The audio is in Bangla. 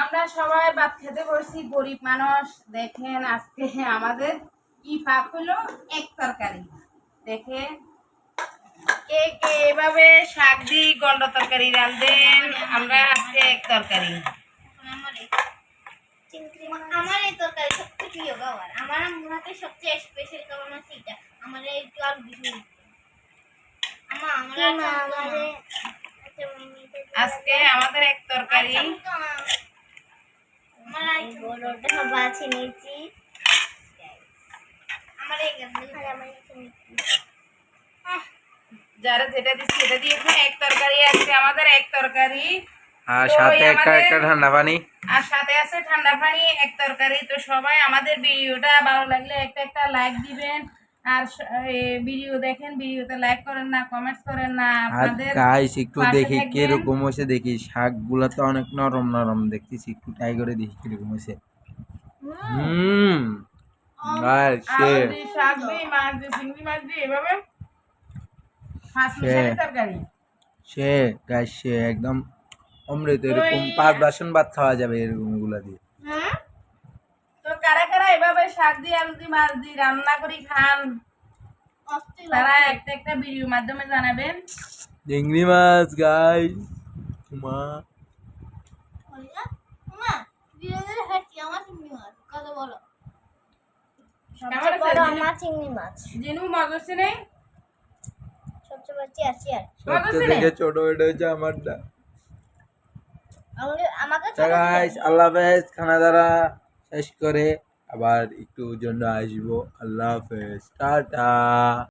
আমরা সবাই ভাত খেতে বসছি গরিব মানুষ দেখেন আজকে আমাদের কি পাক হলো? এক তরকারি। দেখে কে কে এভাবে শাক দি গন্ড তরকারি রান্ধেন আমরা আজকে এক তরকারি। আমার এই তরকারি সবচেয়ে প্রিয় খাবার। আমার মুহাতে সবচেয়ে স্পেশাল খাবার হচ্ছে এটা। আমার এই আলু আমার আমার আজকে আমাদের এক তরকারি। যারা যেটা দিচ্ছি সেটা এক তরকারি আছে আমাদের এক তরকারি। আর সাথে একটা একটা ঠান্ডা পানি। আর সাথে আছে ঠান্ডা পানি এক তরকারি। তো সবাই আমাদের ভিডিওটা ভালো লাগলে একটা একটা লাইক দিবেন। আর ভিডিও দেখেন ভিডিওতে লাইক করেন না কমেন্টস করেন না আপনাদের গাইস একটু দেখি। কীরকম হয়েছে দেখি শাকগুলা তো অনেক নরম নরম দেখতেছি একটু ট্রাই করে দেখি কীরকম হয়েছে হুম আর সে শাক দিয়ে মাছ দিয়ে চিংড়ি মাছ দিয়ে এভাবে সে। মিশালি তরকারি সে গাইস সে একদম অমৃত এরকম পাঁচ বাসন ভাত খাওয়া যাবে এরকম এগুলা দিয়ে হ্যাঁ তো কারা কারা এভাবে শাক দিয়ে আলু দিয়ে মাছ দিয়ে রান্না করি খান তারা একটা একটা ভিডিওর মাধ্যমে জানাবেন চিংড়ি মাছ গাইস মা ছোট এটা হচ্ছে আমারটা। আমাকে গাইস আল্লাহ হাফেজ খানা দ্বারা শেষ করে। আবার একটু জন্য আসব। আল্লাহ হাফেজ। টাটা।